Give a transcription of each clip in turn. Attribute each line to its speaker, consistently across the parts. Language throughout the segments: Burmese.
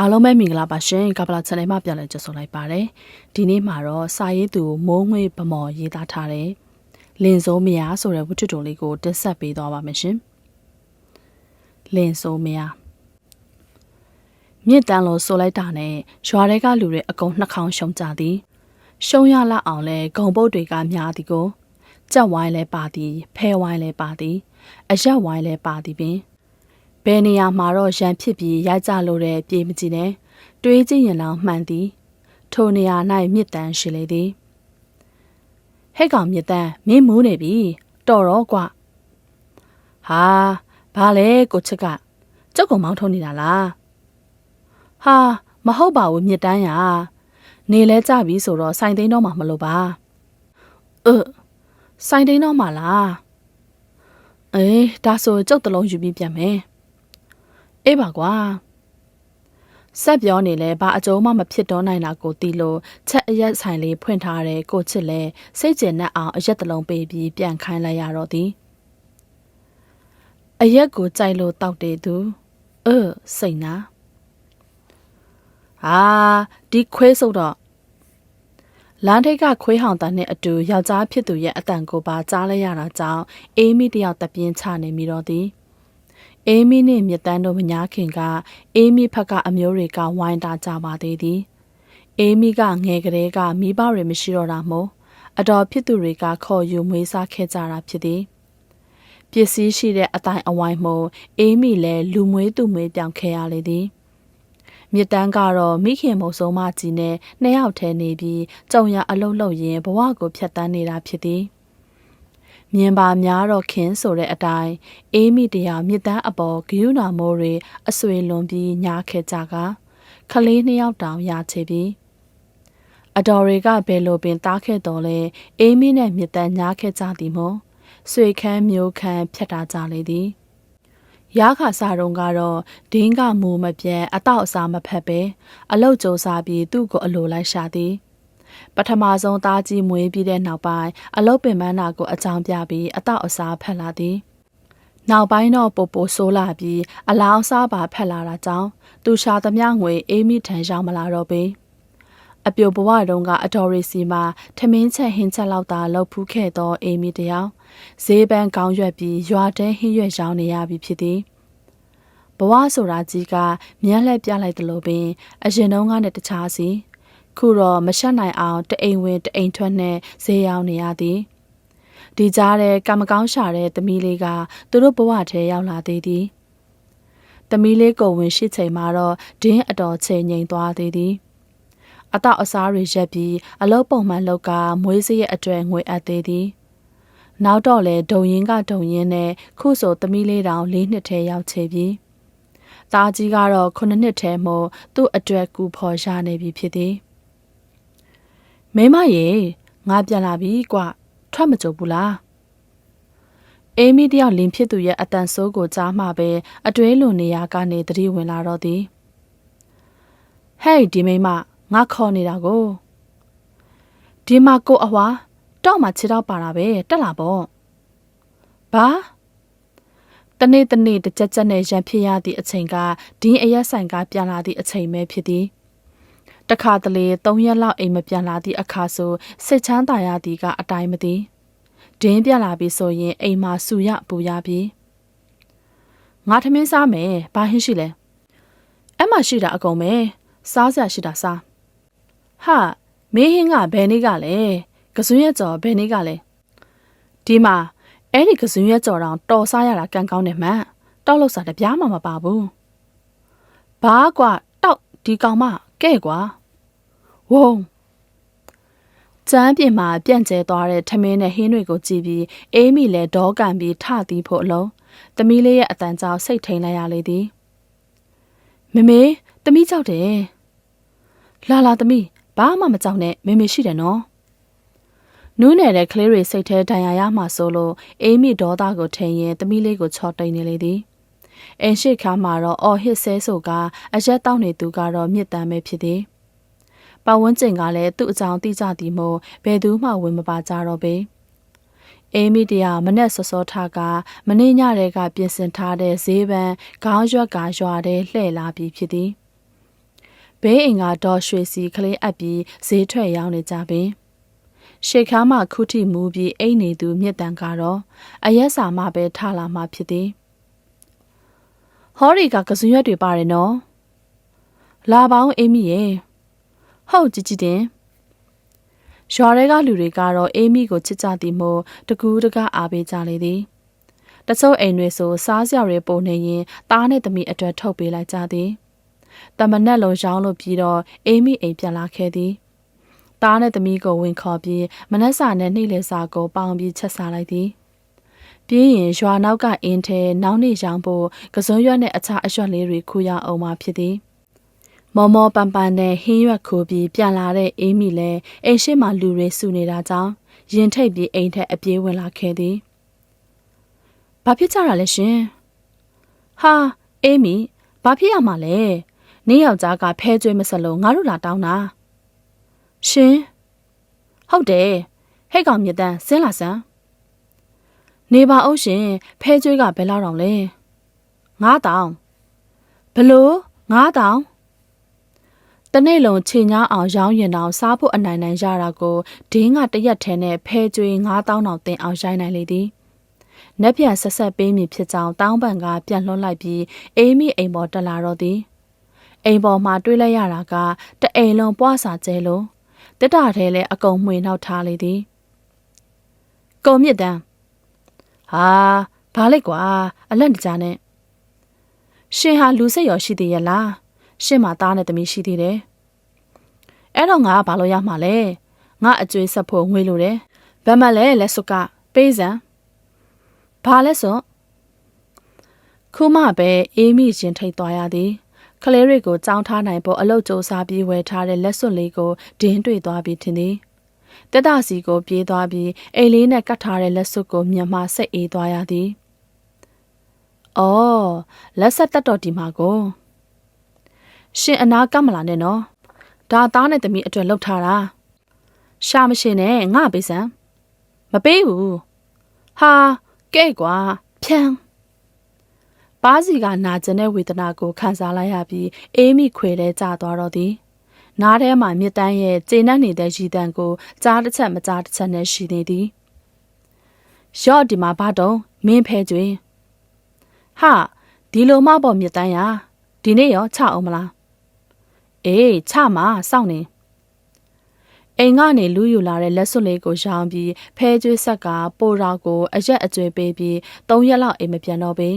Speaker 1: အားလုံးပဲမင်္ဂလာပါရှင်ကပလာ channel မှာပြန်လည်ကြိုဆိုလိုက်ပါတယ်ဒီနေ့မှာတော့စာရေးသူမိုးငွေဗမော်ရေးသားထားတဲ့လင်စိုးမယားဆိုတဲ့ဝတ္ထုတိုလေးကိုတင်ဆက်ပေးသွားပါမယ်ရှင်လင်စိုးမယားမြင့်တန်းလို့ဆိုလိုက်တာနဲ့ရွာတွေကလူတွေအကုန်နှာခေါင်းရှုံကြသည်ရှုံရလောက်အောင်လဲဂုံပုတ်တွေကများသည်ကိုကြက်ဝိုင်းလဲပါသည်ဖဲဝိုင်းလဲပါသည်အရက်ဝိုင်းလဲပါသည်ပင် ဘယ်နေရာမှာတော့ရန်ဖြစ်ပြီးရိုက်ကြလို့တဲ့ပြေမကြည့်နဲ့တွေးကြည့်ရင်တော့မှန်သည် ထိုနေရာ၌မြစ်တန်းရှိလေသည်ဟဲ့ကောင်မြစ်တန်းမင်းမူးနေပြီတော်တော့ကွဟာဘာလဲကိုချစ်ကကြောက်ကောင်မောင်းထုံးနေတာလားဟာမဟုတ်ပါဘူးမြစ်တန်းရနေလဲကြပြီဆိုတော့စိုင်သိန်းတော့မှမလို့ပါအစိုင်သိန်းတော့မှလားအေးဒါဆိုကြောက်တလုံးယူပြီးပြန်မယ် အေးပါကွာဆက်ပြောနေလဲဘာအကျုံးမှမဖြစ်တော့နိုင်တာကိုတီလို့ချက်အရက်ဆိုင်လေးဖွင့်ထားတဲ့ကိုချစ်လဲစိတ်ကျဉ်နဲ့အောင်အရက်တလုံးပေးပြီးပြန်ခိုင်းလိုက်ရတော့သည်အရက်ကိုကြိုက်လို့တောက်တယ်သူအစိတ်နာဟာဒီခွဲစုပ်တော့လမ်းထိပ်ကခွေးဟောင်တန်နဲ့အတူယောက်ျားဖြစ်သူရဲ့အတန်ကိုပါကြားလိုက်ရတာကြောင့်အေးမီတယောက်တပြင်းချနေမိတော့သည် အေးမီနဲ့မြတန်းတို့မညာခင်ကအေးမီဖက်ကအမျိုးတွေကဝိုင်းတာကြပါသေးသည်အေးမီကငယ်ကလေးကမိဘတွေမရှိတော့တာမို့အတော်ဖြစ်သူတွေကခေါ်ယူမွေးစားခဲ့ကြတာဖြစ်သည်ပစ္စည်းရှိတဲ့အတိုင်းအဝိုင်းမို့အေးမီလည်းလူမွေးသူမွေးပြောင်းခဲ့ရလေသည်မြစ်တန်းကတော့မိခင်မုံဆုံးမကြီးနဲ့နှစ်ယောက်ထဲနေပြီးကြုံရအလုံးလုံးရင်ဘဝကိုဖျက်ဆီးနေတာဖြစ်သည် မြင်ပါများတော့ခင်းဆိုတဲ့အတိုင်းအေးမိတရားမြစ်တန်းအပေါ်ဂယုဏမိုးတွေအဆွေလွန်ပြီးညားခဲ့ကြကခလေးနှစ်ယောက်တောင်ရချေပြီးအတော်တွေကဘယ်လိုပင်တားခဲ့တော်လဲအေးမိနဲ့မြစ်တန်းညားခဲ့ကြသည်မို့ဆွေခန်းမျိုးခန်းဖြတ်တာကြလေသည်ရခါစာတုံးကတော့ဒင်းကမူမပြတ်အတော့အစားမဖက်ပဲအလုတ်ကြိုးစားပြီးသူ့ကိုအလိုလိုက်ရှာသည် ပထမဆုံးသားကြီးမွေးပြီးတဲ့နောက်ပိုင်းအလုတ်ပင်ပန်းနာကိုအကြောင်းပြပြီးအတော့အစားဖက်လာသည်နောက်ပိုင်းတော့ပိုပိုဆိုးလာပြီးအလောင်းစားပါဖက်လာတာကြောင့်သူရှာသမျှငွေအေးမိထန်ရောက်မလာတော့ပေအပြိုဘဝတုန်းကအတော်ရီစီမှာထမင်းချက်ဟင်းချက်လောက်သာလှုပ်ဖူးခဲ့သောအေးမိတယောက်ဈေးပန်းကောင်းရွက်ပြီးရွာတဲဟင်းရွက်ရောင်းနေရပြီဖြစ်သည်ဘဝဆိုတာကြီးကမြက်လှက်ပြလိုက်တယ်လို့ပင် အရင်တုန်းကနဲ့တခြားစီ ခုတော့မရှက်နိုင်အောင်တအိမ်ဝင်တအိမ်ထွက်နဲ့ဈေးရောင်းနေရသည်ဒီကြားတဲ့ကံမကောင်းရှာတဲ့သမီးလေးကသူတို့ဘဝထဲရောက်လာသေးသည်သမီးလေးကိုဝင်ရှိချိန်မှာတော့ဒင်းအတော်ချိန်ငိမ်သွားသေးသည်အတော့အစားတွေရက်ပြီးအလုတ်ပုံမှန်လောက်ကမွေးစရဲ့အတွေ့ငွေအပ်သေးသည်နောက်တော့လေဒုံရင်ကဒုံရင်နဲ့ခုဆိုသမီးလေးတောင်၄နှစ်ထဲရောက်ချေပြီ။သားကြီးကတော့9နှစ်ထဲမို့သူ့အတွက်ကူဖော်ရနေပြီဖြစ်သည်။ မိမရေငါပြန်လာပြီကွထွက်မကြဘူးလား။အေးမီတယောက်လင်ဖြစ်သူရဲ့အတန်ဆိုးကိုကြားမှပဲအတွဲလွန်နေရကနေတတိဝင်လာတော့သည်။ဟဲ့ဒီမိမငါခေါ်နေတာကိုဒီမှာကိုအဝါတော့မှခြေတော့ပါတာပဲတက်လာပေါ့ဘာတနေ့တနေ့တကြက်ကြက်နဲ့ရံဖြစ်ရသည့်အချိန်ကဒင်းအရက်ဆိုင်ကပြန်လာသည့်အချိန်ပဲဖြစ်သည် တခါတလေ၃ရက်လောက်အိမ်မပြန်လာသည့်အခါဆိုစိတ်ချမ်းသာရသည်ကအတိုင်းမသိဒင်းပြန်လာပြီဆိုရင်အိမ်မှာစူရပူရပြီငါထမင်းစားမယ်ဘာဟင်းရှိလဲအဲ့မှရှိတာအကုန်ပဲစားစရာရှိတာစားဟာမင်းဟင်းကဘယ်နေ့ကလဲကစွန်းရက်ကြော်ဘယ်နေ့ကလဲဒီမှာအဲ့ဒီကစွန်းရက်ကြော်တောင်တော်စားရတာကံကောင်းတယ်မှန်တောက်လို့စားတပြားမှမပါဘူးဘာကွာတောက်ဒီကောင်မကဲ့ကွာ ဝုံကျမ်းပြင်မှာပြန့်ကျဲသွားတဲ့ထမင်းနဲ့ဟင်းတွေကိုကြည့်ပြီးအေးမီလည်းဒေါကန်ပြီးထသီးဖို့အလုံးသမီးလေးရဲ့အတန်ကြောင့်စိတ်ထိန်လိုက်ရလေသည်မမေသမီးကြောက်တယ်လာလာသမီးဘာမှမကြောက်နဲ့မေမေရှိတယ်နော်နူးနယ်တဲ့ကလေးတွေစိတ်ထဲဒဏ်ရာရမှဆိုလို့အေးမိဒေါသကိုထင်ရင်သမီးလေးကိုချော်တိန်နေလေသည်အင်ရှိခါမှာတော့အော်ဟစ်ဆဲဆိုကအရက်တောက်နေသူကတော့မြစ်တမ်းပဲဖြစ်သည် ပတ်ဝန်းကျင်ကလည်းသူ့အကြောင်းသိကြသည်မို့ဘယ်သူမှဝင်မပါကြတော့ပေအေးမီတရာမနဲ့စောစောထားကမင်းညတဲ့ကပြင်ဆင်ထားတဲ့ဈေးပန်းခေါင်းရွက်ကရွာတဲ့လှဲ့လာပြီးဖြစ်သည်ဘေးအိမ်ကဒေါ်ရွှေစီကလေးအပ်ပြီးဈေးထွက်ရောက်နေကြပြီရှေခါမှခုထိမူပြီးအိမ်နေသူမြစ်တန်ကတော့အရက်စာမှပဲထလာမှဖြစ်သည်ဟောဒီကကစွန်ရွက်တွေပါတယ်နော်လာပေါင်းအေးမီရဲ့ ဟုတ်ကြည့်ကြည့်တင်ရွာတွေကလူတွေကတော့အေးမီကိုချစ်ကြသည်မို့တကူးတကားအားပေးကြလေသည်တချို့အိမ်တွေဆိုစားစရာတွေပုံနေရင်သားနဲ့သမီးအတွက်ထုတ်ပေးလိုက်ကြသည်တမနက်လုံးရောင်းလို့ပြီးတော့အေးမီအိမ်ပြန်လာခဲ့သည်သားနဲ့သမီးကိုဝင်ခေါ်ပြီးမနက်စာနဲ့နှိမ့်လေစာကိုပေါင်ပြီးချက်စားလိုက်သည်ပြီးရင်ရွာနောက်ကအင်းထဲနောက်နေရောင်ဖို့ကစုံရွက်နဲ့အခြားအရွက်လေးတွေခူရအောင်မှဖြစ်သည် မော်မော်ပန်ပန်နဲ့ဟင်းရွက်ခိုးပြီးပြန်လာတဲ့အေးမီလည်းအိမ်ရှိမှလူတွေစုနေတာကြောင့်ရင်ထိတ်ပြီးအိမ်ထက်အပြေးဝင်လာခဲ့သည်။ဘာဖြစ်ကြတာလဲရှင်။ဟာအေးမီဘာဖြစ်ရမှာလဲ။နင်းယောက်ျားကဖဲကျွေးမစလို့ငါတို့လာတောင်းတာ။ရှင်ဟုတ်တယ်ဟဲ့ကောင်မြတန်းဆင်းလာစမ်းနေပါအောင်ရှင်ဖဲကျွေးကဘယ်လောက်တောင်လဲ9000ဘလို့9000 တနေ့လုံးချိန်ညာအောင်ရောင်းရင်တောင်စားဖို့အနိုင်နိုင်ရတာကိုဒင်းကတရက်ထဲနဲ့ဖဲကျွေး9000တောင်တင်အောင်ရိုင်းနိုင်လေသည်။နက်ပြန်ဆက်ဆက်ပေးမည်ဖြစ်ကြောင်းတောင်းပန်ကပြန်လွှတ်လိုက်ပြီးအေးမိအိမ်ပေါ်တက်လာတော့သည်။အိမ်ပေါ်မှာတွေးလိုက်ရတာကတအိမ်လုံးပွားစာကျဲလို့တက်တာထဲလဲအကုန်မှွေနှောက်ထားလေသည်။ကုံမြင့်တန်းဟာဘာလိုက်ကွာအလက်တကြားနဲ့ရှင်ဟာလူစိတ်ရောရှိသေးရဲ့လား ရှင့်မှာသားနဲ့သမီးရှိသေးတယ်အဲ့တော့ငါကဘာလို့ရမှာလဲငါအကျွေးဆက်ဖို့ငွေလိုတယ်ဗတ်မလဲလက်စုကပေးစံဘာလဲဆိုခုမှပဲအေးမိချင်းထိတ်သွားရသည်ကလေးတွေကိုကြောင်းထားနိုင်ဖို့အလုတ်စူးစားပြီးဝယ်ထားတဲ့လက်စွပ်လေးကိုဒင်းတွေ့သွားပြီးထင်သည်တက်တာစီကိုပြေးသွားပြီးအိမ်လေးနဲ့ကတ်ထားတဲ့လက်စွပ်ကိုမြန်မာစိတ်အေးသွားရသည်။အော်လက်ဆက်တက်တော်ဒီမှာကို ရှင်အနာကမလာနဲ့နော်။ဒါသားနဲ့သမီးအတွက်လှုပ်ထားတာ။ရှာမရှိနဲ့ငါပေးစမ်း။မပေးဘူး။ဟာကဲ့ကွာဖြန်းပါးစီကနာကျင်တဲ့ဝေဒနာကိုခံစားလိုက်ရပြီးအေးမိခွေလဲကျသွားတော့သည်။နားထဲမှာမြစ်တန်းရဲ့ကျေနပ်နေတဲ့ရည်တံကိုကြားတစ်ချက်မကြားတစ်ချက်နဲ့ရှိနေသည်။ရော့ဒီမှာဘာတော့မင်းဖဲကျွေး။ဟာဒီလိုမှပေါ့မြစ်တန်းရဒီနေ့ရောချအောင်မလား။ အေးချမှာစောင့်နေ။အိမ်ကနေလူယူလာတဲ့လက်စွပ်လေးကိုရောင်းပြီးဖဲကျွေးဆက်ကပိုရာကိုအရက်အကျွေးပေးပြီး၃ရက်လောက်အိမ်မပြန်တော့ပေ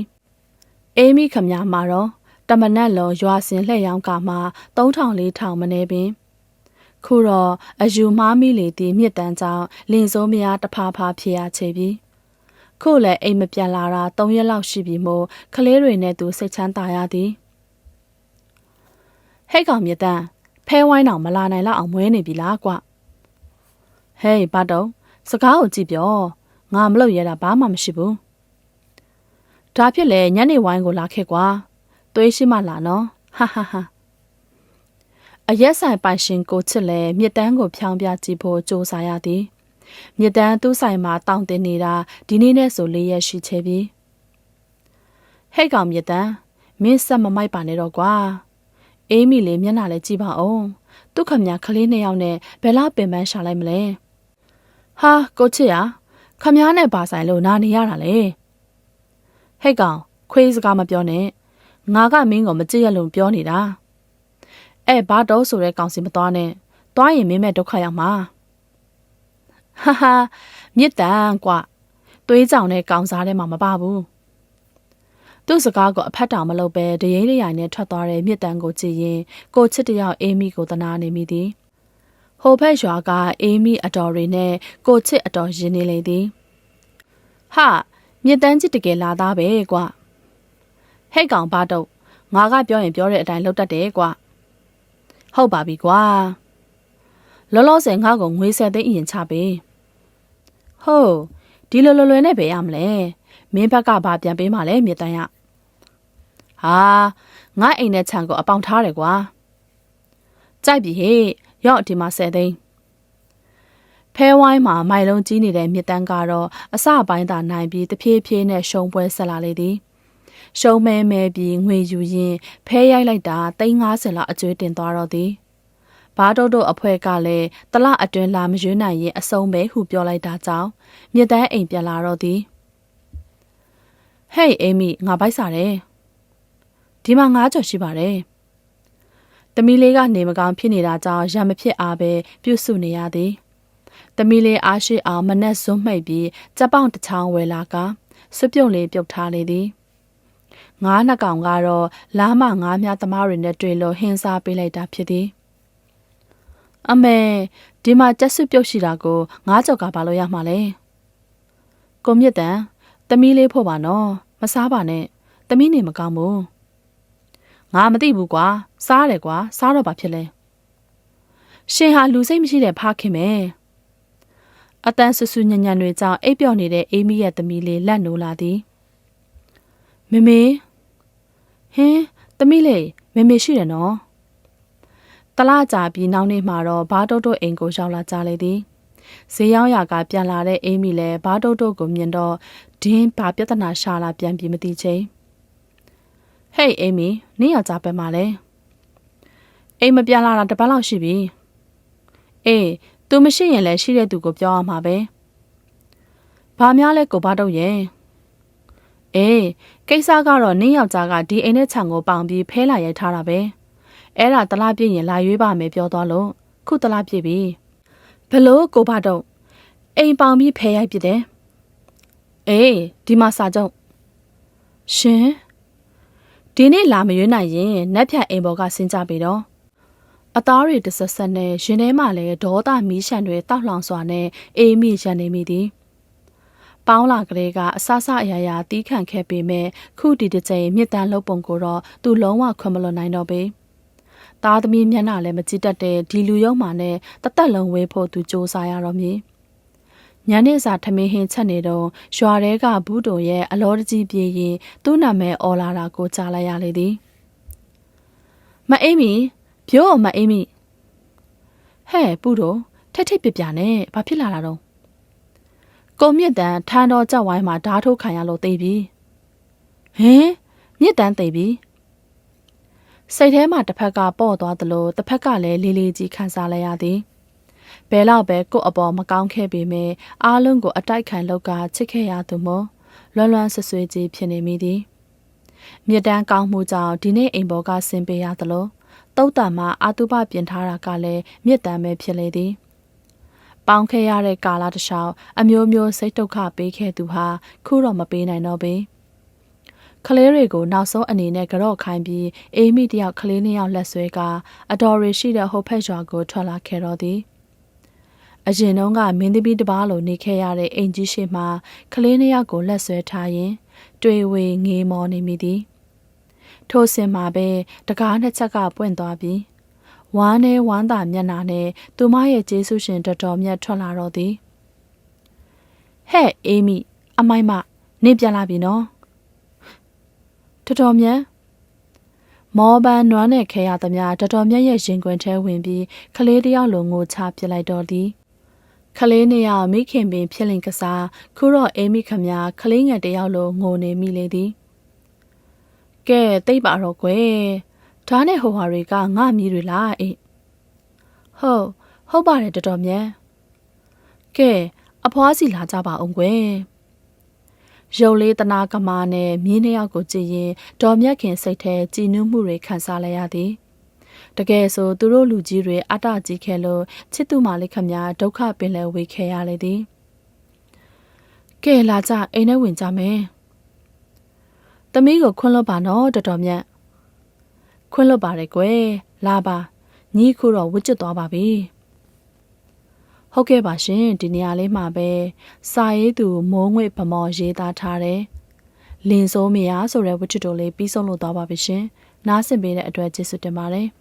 Speaker 1: ။အေးမိခမများမှာတော့တမနက်လောရွာစင်လှည့်ရောင်းကမှ3000 4000မနေပင်ခုတော့အယူမားမိလေသည်မြစ်တန်းကြောင့်လင်စိုးမရတဖာဖာဖြစ်ရချေပြီခုလည်းအိမ်မပြန်လာတာ3ရက်လောက်ရှိပြီမို့ကလေးတွေနဲ့သူစိတ်ချမ်းသာရသည် ဟဲ့ကောင်မြစ်တန်းဖဲဝိုင်းတော်မလာနိုင်လောက်အောင်မွဲနေပြီလားကွဟေးဘာတော့စကားကိုကြည့်ပြောငါမလုပ်ရတာဘာမှမရှိဘူးဒါဖြစ်လေညနေဝိုင်းကိုလာခဲ့ကွာသွေးရှိမှလာနော်ဟာဟာဟာအရက်ဆိုင်ပိုင်ရှင်ကိုချစ်လဲမြစ်တန်းကိုဖြောင်းပြကြည့်ဖို့စူးစမ်းရသည်မြစ်တန်းသူ့ဆိုင်မှာတောင်းတင်နေတာဒီနေ့နဲ့ဆိုလေးရက်ရှိချေပြီဟဲ့ကောင်မြစ်တန်းမင်းဆက်မမိုက်ပါနဲ့တော့ကွာ အေးမီလေးမျက်နှာလေးကြည့်ပါဦးသူခမညာကလေးနှစ်ယောက်နဲ့ဘယ်လောက်ပင်ပန်းရှာလိုက်မလဲဟာကိုချစ်ရခမားနဲ့ပါဆိုင်လို့နာနေရတာလေဟဲ့ကောင်ခွေးစကားမပြောနဲ့ငါကမင်းကိုမကြည့်ရလို့ပြောနေတာအဲဘာတော့ဆိုတဲ့ကောင်စီမသွားနဲ့သွားရင်မင်းမဲ့ဒုက္ခရောက်မှာဟာဟာမြစ်တန်ကွသွေးကြောင်တဲ့ကောင်စားထဲမှာမပါဘူး သူ့စကားကိုအဖက်တောင်မလုပ်ပဲတရင်တရိုင်နဲ့ထွက်သွားတဲ့မြစ်တန်ကိုကြည့်ရင်ကိုချစ်တယောက်အေးမီကိုတနာနေမိသည်ဟိုဘက်ရွာကအေးမီအတော်တွေနဲ့ကိုချစ်အတော်ရင်းနေလေသည်ဟာမြစ်တန်းချစ်တကယ်လာသားပဲကွာဟဲ့ကောင်ဘာတော့ငါကပြောရင်ပြောတဲ့အတိုင်းလုပ်တတ်တယ်ကွာဟုတ်ပါပြီကွာလောလောဆယ်ငါ့ကိုငွေဆက်သိန်းအရင်ချပေးဟုတ်ဒီလိုလွယ်လွယ်နဲ့ပဲရမလဲမင်းဘက်ကဘာပြန်ပေးမှလဲမြစ်တန်းရ ဟာငါအိမ်နဲ့ခြံကိုအပေါင်ထားတယ်ကွာကြိုက်ပြီဟေ့ရောက်ဒီမှာဆယ်သိန်းဖဲဝိုင်းမှာမိုင်လုံးကြီးနေတဲ့မြစ်တန်းကတော့အစပိုင်းသာနိုင်ပြီးတဖြည်းဖြည်းနဲ့ရှုံပွဲဆက်လာလေသည်ရှုံးမဲမဲပြီးငွေယူရင်းဖဲရိုက်လိုက်တာ350လောက်အကျွေးတင်သွားတော့သည်ဘားတို့တို့အဖွဲကလည်းတလအတွင်းလာမရွေးနိုင်ရင်အဆုံးပဲဟုပြောလိုက်တာကြောင့်မြစ်တန်းအိမ်ပြန်လာတော့သည်ဟေးအေမီငါပိုက်စားတယ် ဒီမှာငါးကြော်ရှိပါတယ်တမီလေးကနေမကောင်းဖြစ်နေတာကြောင့်ရံမဖြစ်အားပဲပြုစုနေရသည်တမီလေးအားရှိအောင်မနဲ့စွန့်မှိတ်ပြီးကြက်ပေါင်တစ်ချောင်းဝယ်လာကစွပြုတ်လေးပြုတ်ထားလေသည်ငါးနှစ်ကောင်ကတော့လာမငါးမြသမားတွေနဲ့တွေ့လို့ဟင်းစားပေးလိုက်တာဖြစ်သည်အမေဒီမှာကြက်စွပြုတ်ရှိတာကိုငါးကြော်ကဘာလို့ရမှာလဲကိုမြင့်တန်တမီလေးဖို့ပါနော်မစားပါနဲ့တမီနေမကောင်းဘူး ငါမသိဘူးကွာစားတယ်ကွာစားတော့ဘာဖြစ်လဲရှင်ဟာလူစိတ်မရှိတဲ့ဖခင်ပဲအတန်းဆူဆူညံ့ညံ့တွေကြောင့်အိပ်ပျော်နေတဲ့အေးမီရဲ့သမီးလေးလက်နိုးလာသည်မမေဟင်းသမီးလေးမမေရှိတယ်နော်တလားကြပြီးနောက်နေ့မှာတော့ဘာတိုးတိုးအိမ်ကိုရောက်လာကြလေသည်ဈေးရောက်ရာကပြန်လာတဲ့အေးမီလည်းဘာတိုးတိုးကိုမြင်တော့ဒင်းဘာပြဿနာရှာလာပြန်ပြီးမသိချင်း ဟေးအေးမီနင်းယောက်ျားပဲမှာလဲအိမ်မပြန်လာတာတပတ်လောက်ရှိပြီအေးသူမရှိရင်လည်းရှိတဲ့သူကိုပြောရမှာပဲဘာများလဲကိုဘာတော့ရဲ့အေးကိစ္စကတော့နင်းယောက်ျားကဒီအိမ်နဲ့ခြံကိုပေါင်ပြီးဖဲလာရိုက်ထားတာပဲအဲ့ဒါတလားပြည့်ရင်လာရွေးပါမယ်ပြောသွားလို့ခုတလားပြည့်ပြီဘလို့ကိုဘာတော့အိမ်ပေါင်ပြီးဖဲရိုက်ပြတယ်အေးဒီမှာစာချုပ်ရှင် ဒီနေ့လာမရွေးနိုင်ရင်နက်ဖြတ်အိမ်ပေါ်ကဆင်းကြပြီတော့အသားတွေတဆက်ဆက်နဲ့ရင်ထဲမှာလည်းဒေါသမီးရှံတွေတောက်လောင်စွာနဲ့အေးမိရန်နေမိသည်ပေါင်းလာကလေးကအဆဆအရာရာတီးခန့်ခဲ့ပေမဲ့ခုဒီတစ်ချိန်မြစ်တမ်းလှုပ်ပုံကိုတော့သူလုံးဝခွင့်မလွန်နိုင်တော့ပေသားသမီးမျက်နှာလည်းမကြည့်တတ်တဲ့ဒီလူယုံမှနဲ့တသက်လုံးဝေးဖို့သူစူးစမ်းရတော့မည် ညနေစာထမင်းဟင်းချက်နေတော့ရွာတဲကဘူးတုံရဲ့အလောတကြီးပြေးရင်သူ့နာမည်အော်လာတာကိုကြားလိုက်ရလေသည်မအိမ်မီပြို့မအိမ်မီဟဲ့ပူတော့ထက်ထက်ပြပြနဲ့ဘာဖြစ်လာတာတော့ကိုမြင့်တန်ထန်းတော်ကြောက်ဝိုင်းမှာဓားထိုးခံရလို့သိပြီဟင်မြင့်တန်သိပြီစိတ်ထဲမှာတစ်ဖက်ကပေါ့သွားသလိုတစ်ဖက်ကလည်းလေးလေးကြီးခံစားလိုက်ရသည် ဘယ်တော့ပဲကို့အပေါ်မကောင်းခဲ့ပေမဲ့အားလုံးကိုအတိုက်ခံလောက်ကချစ်ခဲ့ရသူမို့လွမ်းလွမ်းဆွဆွေးကြီးဖြစ်နေမိသည်မြစ်တန်းကောင်းမှုကြောင့်ဒီနေ့အိမ်ပေါ်ကဆင်းပေးရသလိုတုတ်တံမှာအာတုပပြင်ထားတာကလည်းမြစ်တမ်းပဲဖြစ်လေသည်ပေါင်းခဲ့ရတဲ့ကာလတစ်လျှောက်အမျိုးမျိုးစိတ်ဒုက္ခပေးခဲ့သူဟာခုတော့မပေးနိုင်တော့ပေကလေးတွေကိုနောက်ဆုံးအနေနဲ့ကြော့ခိုင်းပြီးအေးမိတယောက်ကလေးနှစ်ယောက်လက်ဆွဲကအတော်ရရှိတဲ့ဟိုဖက်ရွာကိုထွက်လာခဲ့တော့သည် အရင်တုန်းကမင်းသမီးတစ်ပါးလိုနေခဲ့ရတဲ့အိမ်ကြီးရှိမှကလေးနှစ်ယောက်ကိုလက်ဆွဲထားရင် တွေ့ဝေငေးမောနေမိသည်ထိုစင်မှာပဲတကားနှစ်ချက်ကပွင့်သွားပြီးဝမ်းနဲ့ဝမ်းသာမျက်နှာနဲ့သူမရဲ့ကျေးဇူးရှင်တော်တော်မြတ်ထွက်လာတော့သည်ဟဲ့အေးမီအမိုက်မနေပြန်လာပြီနော်တော်တော်မြတ်မောပန်းနွမ်းနဲ့ခဲရသမျှတော်တော်မြတ်ရဲ့ရင်ခွင်ထဲဝင်ပြီးကလေးတယောက်လိုငိုချပြလိုက်တော့သည် ခလေးနေရမိခင်ပင်ဖြစ်လင်ကစားခုတော့အေးမိခမခလေးငယ်တယောက်လိုငိုနေမိလေသည်ကဲတိတ်ပါတော့ကွယ်ဒါနဲ့ဟိုဟာတွေကငါမြည်တွေလားအေးဟုတ်ဟုတ်ပါတယ်တော်တော်မြန်ကဲအဖွားစီလာကြပါအောင်ကွယ်ရုပ်လေးတနာကမာနဲ့မြင်းနှစ်ယောက်ကိုကြည့်ရင်ဒေါ်မြတ်ခင်စိတ်ထဲကြည်နူးမှုတွေခံစားလိုက်ရသည် တကယ်ဆိုသူတို့လူကြီးတွေအတကြီးခဲလို့ချစ်သူမလေးခမများဒုက္ခပင်လဲဝေခဲရလေသည်ကဲလာကြအိမ်ထဲဝင်ကြမယ်။သမီးကိုခွန်းလွတ်ပါနော်တော်တော်မြတ်။ခွန်းလွတ်ပါတယ်ကွယ်။လာပါ။ညီခုတော့ဝစ်ကျစ်သွားပါပြီ။ဟုတ်ကဲ့ပါရှင်ဒီနေရာလေးမှာပဲစာရေးသူမိုးငွေဗမော်ရေးသားထားတယ်။လင်စိုးမရဆိုတဲ့ဝစ်ကျစ်တို့လေးပြီးဆုံးလို့သွားပါပြီရှင်။နားဆင်ပေးတဲ့အတွက်ကျေးဇူးတင်ပါတယ်။